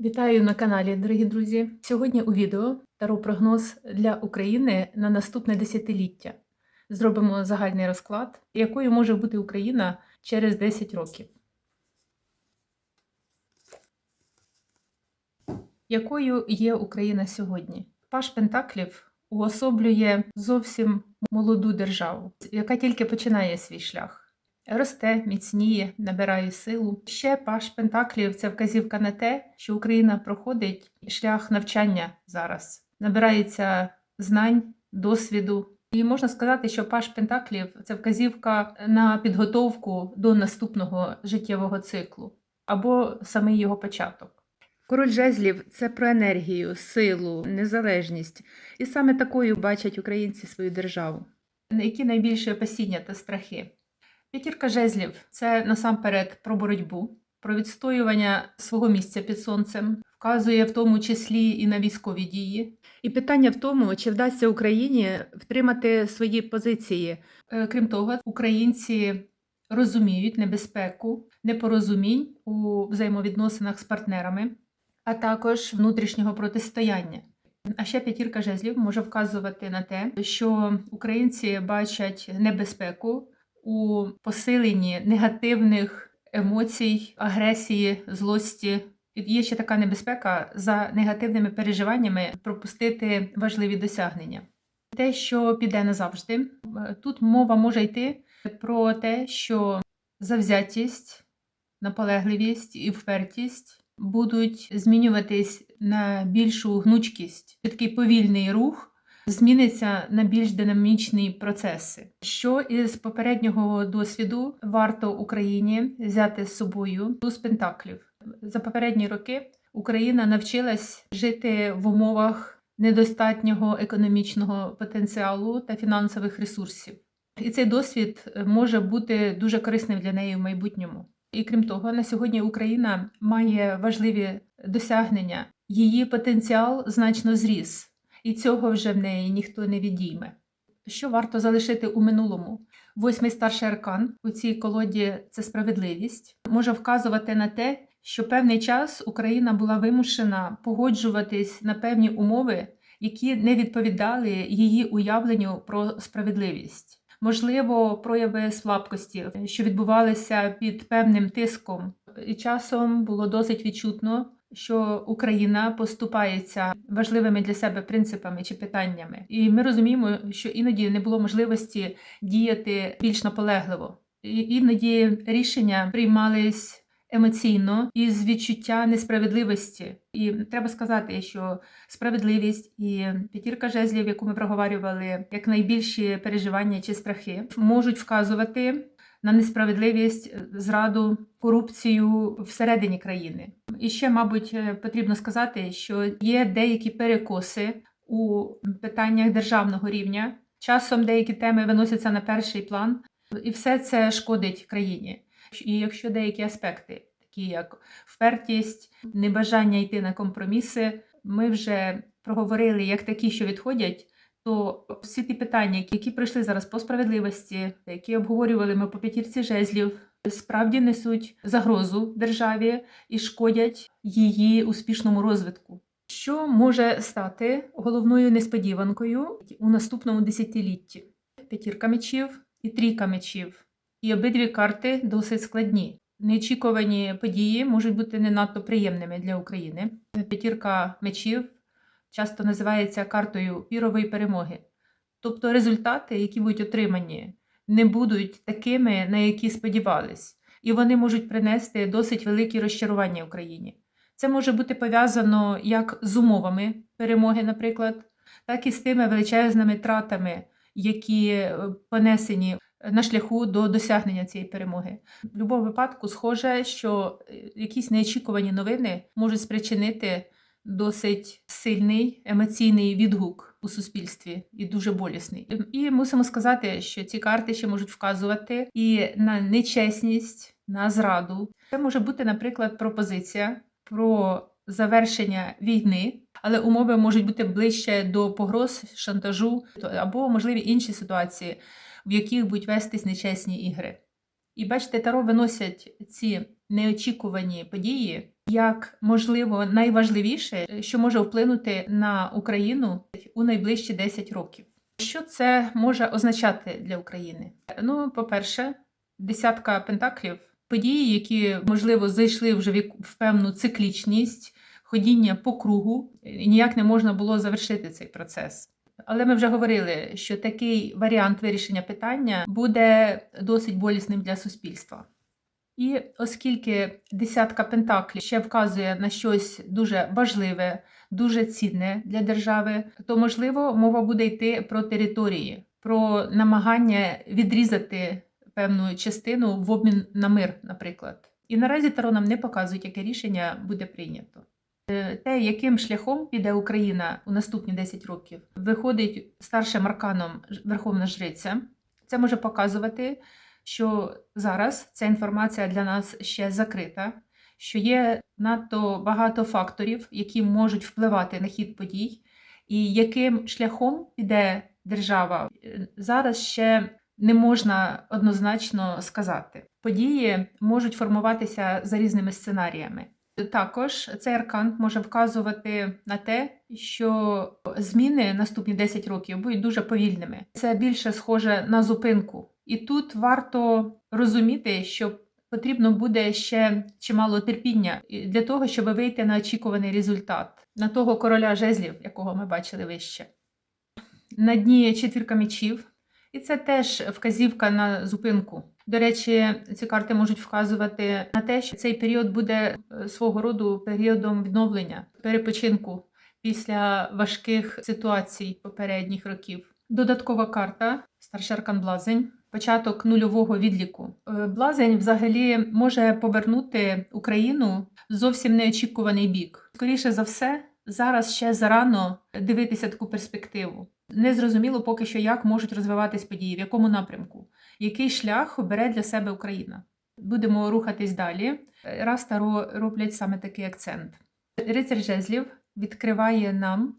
Вітаю на каналі, дорогі друзі. Сьогодні у відео таро прогноз для України на наступне десятиліття. Зробимо загальний розклад, якою може бути Україна через 10 років. Якою є Україна сьогодні? Паш Пентаклів уособлює зовсім молоду державу, яка тільки починає свій шлях. Росте, міцніє, набирає силу. Ще Паш Пентаклів це вказівка на те, що Україна проходить шлях навчання зараз, набирається знань, досвіду. І можна сказати, що Паш Пентаклів це вказівка на підготовку до наступного життєвого циклу або самий його початок. Король жезлів це про енергію, силу, незалежність. І саме такою бачать українці свою державу. Які найбільші опасіння та страхи? П'ятірка жезлів це насамперед про боротьбу, про відстоювання свого місця під сонцем, вказує в тому числі і на військові дії. І питання в тому, чи вдасться Україні втримати свої позиції. Е, Крім того, українці розуміють небезпеку непорозумінь у взаємовідносинах з партнерами, а також внутрішнього протистояння. А ще п'ятірка жезлів може вказувати на те, що українці бачать небезпеку у посиленні негативних емоцій, агресії, злості. Є ще така небезпека за негативними переживаннями пропустити важливі досягнення. Те, що піде назавжди, тут мова може йти про те, що завзятість, наполегливість і впертість будуть змінюватись на більшу гнучкість, такий повільний рух зміниться на більш динамічні процеси. Що із попереднього досвіду варто Україні взяти з собою туз пентаклів за попередні роки Україна навчилась жити в умовах недостатнього економічного потенціалу та фінансових ресурсів. І цей досвід може бути дуже корисним для неї в майбутньому. І крім того, на сьогодні Україна має важливі досягнення. Її потенціал значно зріс і цього вже в неї ніхто не відійме. Що варто залишити у минулому? Восьмий старший аркан у цій колоді це справедливість, може вказувати на те, що певний час Україна була вимушена погоджуватись на певні умови, які не відповідали її уявленню про справедливість. Можливо, прояви слабкості, що відбувалися під певним тиском, і часом було досить відчутно, що Україна поступається важливими для себе принципами чи питаннями, і ми розуміємо, що іноді не було можливості діяти більш наполегливо. І Іноді рішення приймались емоційно і з відчуття несправедливості. І треба сказати, що справедливість і п'ятірка жезлів, яку ми проговорювали, як найбільші переживання чи страхи, можуть вказувати на несправедливість, зраду, корупцію всередині країни. І ще, мабуть, е, потрібно сказати, що є деякі перекоси у питаннях державного рівня. Часом деякі теми виносяться на перший план, і все це шкодить країні. І якщо деякі аспекти, такі як впертість, небажання йти на компроміси, ми вже проговорили як такі, що відходять то всі ті питання, які прийшли зараз по справедливості, які обговорювали ми по п'ятірці жезлів, справді несуть загрозу державі і шкодять її успішному розвитку. Що може стати головною несподіванкою у наступному десятилітті? П'ятірка мечів і трійка мечів. І обидві карти досить складні. Неочікувані події можуть бути не надто приємними для України. П'ятірка мечів часто називається картою пірової перемоги. Тобто результати, які будуть отримані, не будуть такими, на які сподівались, і вони можуть принести досить великі розчарування Україні. Це може бути пов'язано як з умовами перемоги, наприклад, так і з тими величезними тратами, які е, понесені на шляху до досягнення цієї перемоги. В будь-якому випадку, схоже, що е, якісь неочікувані новини можуть спричинити досить сильний емоційний відгук у суспільстві і дуже болісний. І мусимо сказати, що ці карти ще можуть вказувати і на нечесність, на зраду. Це може бути, наприклад, пропозиція про завершення війни, але умови можуть бути ближче до погроз, шантажу або можливі інші ситуації, в яких будуть вестись нечесні ігри. І бачите, таро виносять ці неочікувані події як можливо найважливіше, що може вплинути на Україну у найближчі 10 років. Що це може означати для України? Ну, по-перше, десятка пентаклів події, які можливо зайшли вже в певну циклічність, ходіння по кругу, і ніяк не можна було завершити цей процес. Але ми вже говорили, що такий варіант вирішення питання буде досить болісним для суспільства. І оскільки десятка пентаклів ще вказує на щось дуже важливе, дуже цінне для держави, то можливо мова буде йти про території, про намагання відрізати певну частину в обмін на мир, наприклад. І наразі Таро нам не показують, яке рішення буде прийнято. Е, Те, яким шляхом піде Україна у наступні 10 років, виходить старшим арканом Верховна Жриця. Це може показувати, що зараз ця інформація для нас ще закрита, що є надто багато факторів, які можуть впливати на хід подій, і яким шляхом піде держава, зараз ще не можна однозначно сказати. Події можуть формуватися за різними сценаріями. Також цей аркан може вказувати на те, що зміни наступні 10 років будуть дуже повільними. Це більше схоже на зупинку. І тут варто розуміти, що потрібно буде ще чимало терпіння для того, щоб вийти на очікуваний результат, на того короля жезлів, якого ми бачили вище. На дні четвірка мечів, і це теж вказівка на зупинку. До речі, ці карти можуть вказувати на те, що цей період буде е, свого роду періодом відновлення, перепочинку після важких ситуацій попередніх років. Додаткова карта старший аркан Блазень, початок нульового відліку. Е, Блазень взагалі може повернути Україну зовсім неочікуваний бік. Скоріше за все, зараз ще зарано дивитися таку перспективу. Незрозуміло поки що, як можуть розвиватись події, в якому напрямку, який шлях обере для себе Україна. Будемо рухатись далі. Раз Таро роблять саме такий акцент. Рицар жезлів відкриває нам,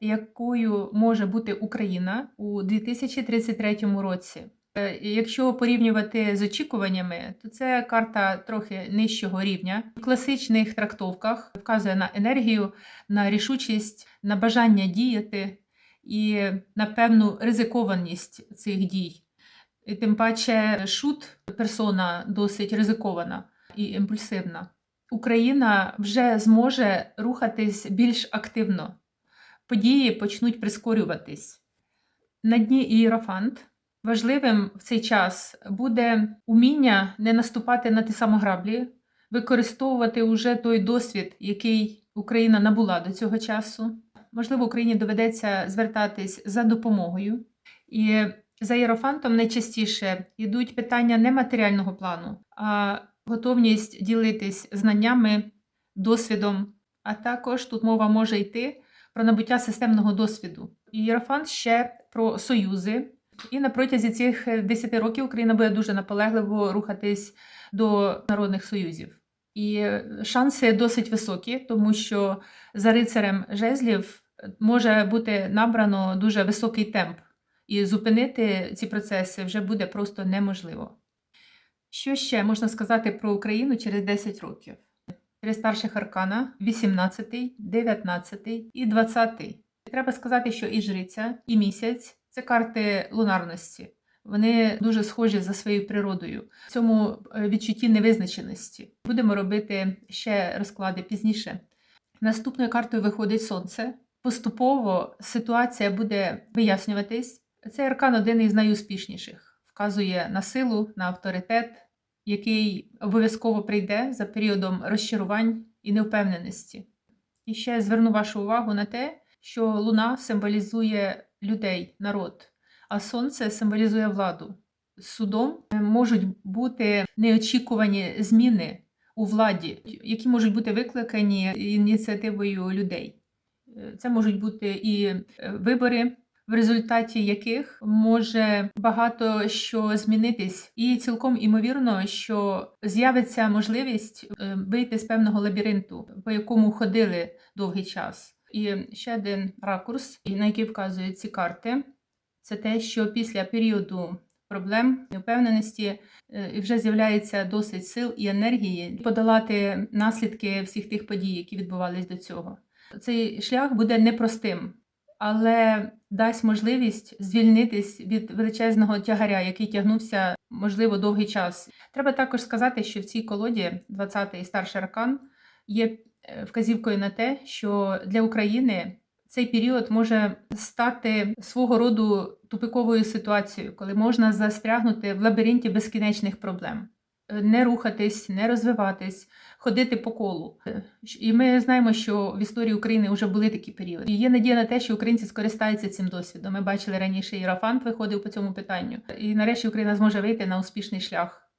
якою може бути Україна у 2033 році. Е, Якщо порівнювати з очікуваннями, то це карта трохи нижчого рівня. В класичних трактовках вказує на енергію, на рішучість, на бажання діяти і на певну ризикованість цих дій. І тим паче шут персона досить ризикована і імпульсивна. Україна вже зможе рухатись більш активно. Події почнуть прискорюватись. На дні ієрофант важливим в цей час буде уміння не наступати на ті самі граблі, використовувати уже той досвід, який Україна набула до цього часу. Можливо, Україні доведеться звертатись за допомогою. І за Єрофантом найчастіше йдуть питання не матеріального плану, а готовність ділитись знаннями, досвідом. А також тут мова може йти про набуття системного досвіду. І Єрофант ще про союзи. І на протязі цих 10 років Україна буде дуже наполегливо рухатись до народних союзів. І шанси досить високі, тому що за рицарем жезлів може бути набрано дуже високий темп, і зупинити ці процеси вже буде просто неможливо. Що ще можна сказати про Україну через 10 років? Три старших аркана 18, 19 і 20. Треба сказати, що і жриця, і місяць це карти лунарності. Вони дуже схожі за своєю природою. В цьому е, відчутті невизначеності. Будемо робити ще розклади пізніше. Наступною картою виходить сонце. Поступово ситуація буде вияснюватись. Цей аркан один із найуспішніших. Вказує на силу, на авторитет, який обов'язково прийде за періодом розчарувань і невпевненості. І ще зверну вашу увагу на те, що луна символізує людей, народ, а сонце символізує владу. Судом можуть бути неочікувані зміни у владі, які можуть бути викликані ініціативою людей. Е, Це можуть бути і е, вибори, в результаті яких може багато що змінитись, і цілком імовірно, що з'явиться можливість е, вийти з певного лабіринту, по якому ходили довгий час. І ще один ракурс, на який вказують ці карти, це те, що після періоду проблем, невпевненості, е, вже з'являється досить сил і енергії подолати наслідки всіх тих подій, які відбувались до цього. Цей шлях буде непростим, але дасть можливість звільнитись від величезного тягаря, який тягнувся, можливо, довгий час. Треба також сказати, що в цій колоді 20-й старший аркан є вказівкою на те, що для України цей період може стати свого роду тупиковою ситуацією, коли можна застрягнути в лабіринті безкінечних проблем. Не рухатись, не розвиватись, ходити по колу. І ми знаємо, що в історії України вже були такі періоди. І є надія на те, що українці скористаються цим досвідом. Ми бачили раніше, і Рафант виходив по цьому питанню. І нарешті Україна зможе вийти на успішний шлях